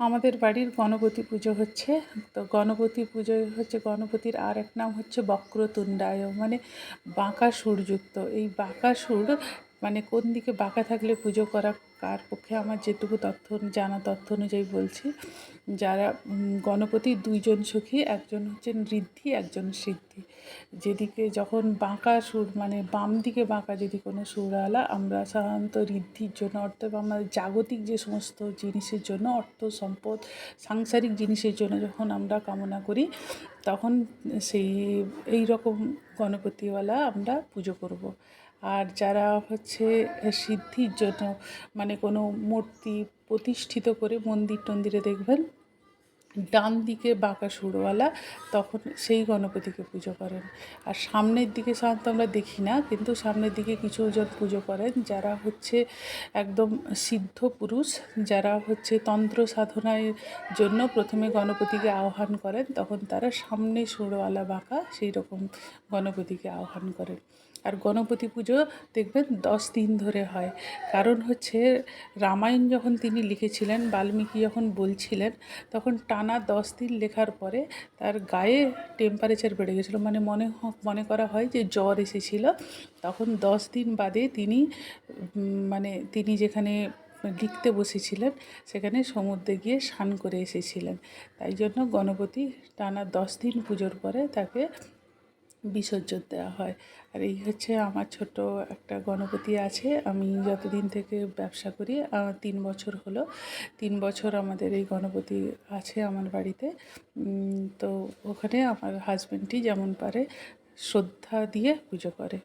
আমাদের বাড়ির গণপতি পুজো হচ্ছে, তো গণপতি পুজো হচ্ছে, গণপতির আর এক নাম হচ্ছে বক্রতুণ্ডায় মানে বাঁকা সুরযুক্ত। এই বাঁকা সুর মানে কোন দিকে বাঁকা থাকলে পুজো করা, কার পক্ষে আমার যেটুকু তথ্য জানা তথ্য অনুযায়ী বলছি যারা গণপতি দুইজন সখী, একজন হচ্ছেন ঋদ্ধি, একজন সিদ্ধি যেদিকে যখন বাঁকা সুর মানে বাম দিকে বাঁকা যদি কোনো সুর আলা আমরা সাধারণত ঋদ্ধির জন্য অর্থাৎ আমাদের জাগতিক যে সমস্ত জিনিসের জন্য, অর্থ, সম্পদ, সাংসারিক জিনিসের জন্য যখন আমরা কামনা করি, তখন সেই, এই রকম গণপতিওয়ালা আমরা পুজো করব। আর যারা হচ্ছে সিদ্ধির জন্য মানে কোনো মূর্তি প্রতিষ্ঠিত করে মন্দির টন্দিরে দেখবেন ডান দিকে বাঁকা সুরওয়ালা তখন সেই গণপতিকে পুজো করেন। আর সামনের দিকে সাধারণত আমরা দেখি না, কিন্তু সামনের দিকে কিছু জন পুজো করেন, যারা হচ্ছে একদম সিদ্ধ পুরুষ, যারা হচ্ছে তন্ত্র সাধনার জন্য প্রথমে গণপতিকে আহ্বান করেন, তখন তারা সামনে সুরওয়ালা বাঁকা সেই রকম গণপতিকে আহ্বান করেন। আর গণপতি পুজো দেখবেন দশ দিন ধরে হয়। কারণ হচ্ছে রামায়ণ যখন তিনি লিখেছিলেন, বাল্মীকি যখন বলছিলেন, তখন টানা দশ দিন লেখার পরে তার গায়ে টেম্পারেচার বেড়ে গেছিল। মানে মনে মনে করা হয় যে জ্বর এসেছিল। তখন দশ দিন বাদে তিনি মানে তিনি যেখানে লিখতে বসেছিলেন, সেখানে সমুদ্রে গিয়ে স্নান করে এসেছিলেন। তাই জন্য গণপতি টানা দশ দিন পুজোর পরে তাকে বিসর্জন দেওয়া হয়। আর এই হচ্ছে আমার ছোট একটা গণপতি আছে। আমি যতদিন থেকে ব্যবসা করি তিন বছর হলো। তিন বছর আমাদের এই গণপতি আছে আমার বাড়িতে। তো ওখানে আমার হাজব্যান্ডটি যেমন পারে, শ্রদ্ধা দিয়ে পুজো করে।